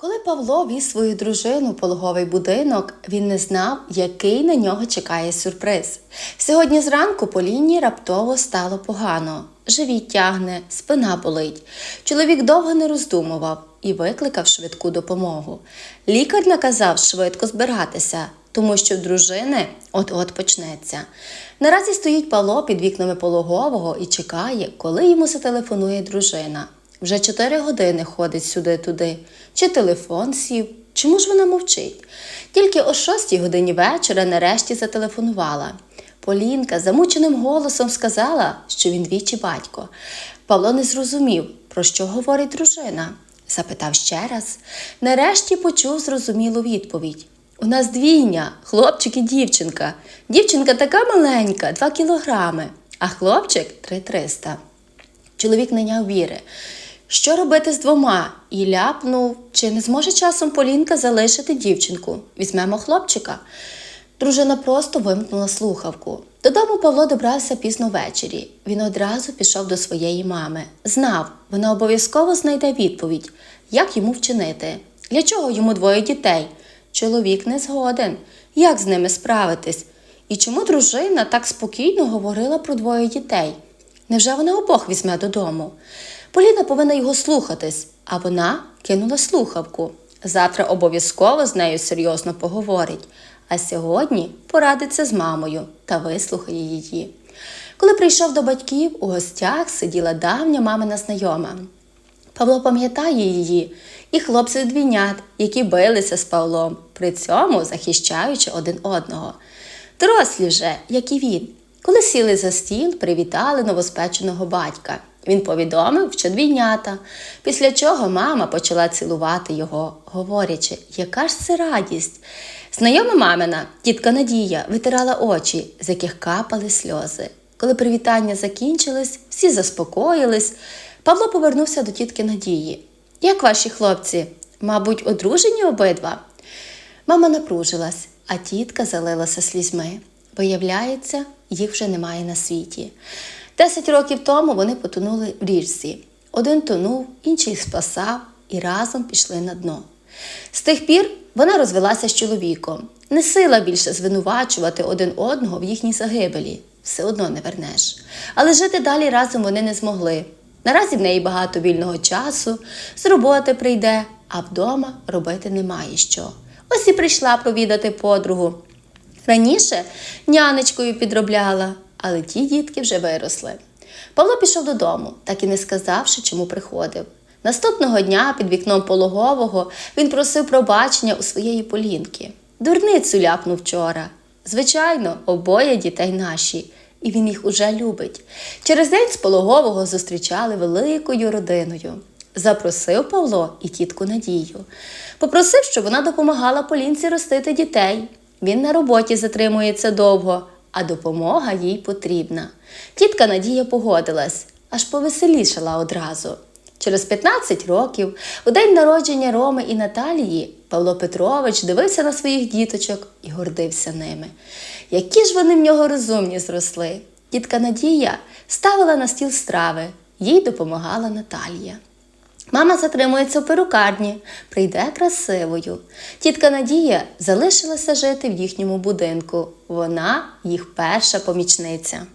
Коли Павло віз свою дружину в пологовий будинок, він не знав, який на нього чекає сюрприз. Сьогодні зранку Поліні раптово стало погано. Живіт тягне, спина болить. Чоловік довго не роздумував і викликав швидку допомогу. Лікар наказав швидко збиратися, тому що в дружини от-от почнеться. Наразі стоїть Павло під вікнами пологового і чекає, коли йому зателефонує дружина. Вже чотири години ходить сюди-туди. Чи телефон сів, чому ж вона мовчить? Тільки о шостій годині вечора нарешті зателефонувала. Полінка замученим голосом сказала, що він двічі батько. Павло не зрозумів, про що говорить дружина. Запитав ще раз. Нарешті почув зрозумілу відповідь. У нас двійня, хлопчик і дівчинка. Дівчинка така маленька, 2 кілограми, а хлопчик 3-300. Чоловік не няв віри. Що робити з двома? І ляпнув, чи не зможе часом Полінка залишити дівчинку? Візьмемо хлопчика. Дружина просто вимкнула слухавку. Додому Павло добрався пізно ввечері. Він одразу пішов до своєї мами. Знав, вона обов'язково знайде відповідь, як йому вчинити. Для чого йому двоє дітей? Чоловік не згоден. Як з ними справитись? І чому дружина так спокійно говорила про двоє дітей? Невже вона обох візьме додому? Поліна повинна його слухатись, а вона кинула слухавку. Завтра обов'язково з нею серйозно поговорить, а сьогодні порадиться з мамою та вислухає її. Коли прийшов до батьків, у гостях сиділа давня мамина знайома. Павло пам'ятає її і хлопців двійнят, які билися з Павлом, при цьому захищаючи один одного. Дорослі вже, як і він. Коли сіли за стіл, привітали новоспеченого батька. Він повідомив, що двійнята, після чого мама почала цілувати його, говорячи, яка ж це радість. Знайома мамина, тітка Надія, витирала очі, з яких капали сльози. Коли привітання закінчились, всі заспокоїлись. Павло повернувся до тітки Надії. Як ваші хлопці? Мабуть, одружені обидва? Мама напружилась, а тітка залилася слізьми. Виявляється, їх вже немає на світі. Десять років тому вони потонули в річці. Один тонув, інший спасав і разом пішли на дно. З тих пір вона розвелася з чоловіком. Не сила більше звинувачувати один одного в їхній загибелі. Все одно не вернеш. Але жити далі разом вони не змогли. Наразі в неї багато вільного часу, з роботи прийде, а вдома робити немає що. Ось і прийшла провідати подругу. Раніше нянечкою підробляла, але ті дітки вже виросли. Павло пішов додому, так і не сказавши, чому приходив. Наступного дня під вікном пологового він просив пробачення у своєї полінки. Дурницю ляпнув вчора. Звичайно, обоє дітей наші, і він їх уже любить. Через день з пологового зустрічали великою родиною. Запросив Павло і тітку Надію. Попросив, щоб вона допомагала Полінці ростити дітей. Він на роботі затримується довго, а допомога їй потрібна. Тітка Надія погодилась, аж повеселішала одразу. Через 15 років, у день народження Роми і Наталії, Павло Петрович дивився на своїх діточок і гордився ними. Які ж вони в нього розумні зросли. Тітка Надія ставила на стіл страви, їй допомагала Наталія. Мама затримується в перукарні, прийде красивою. Тітка Надія залишилася жити в їхньому будинку. Вона їх перша помічниця.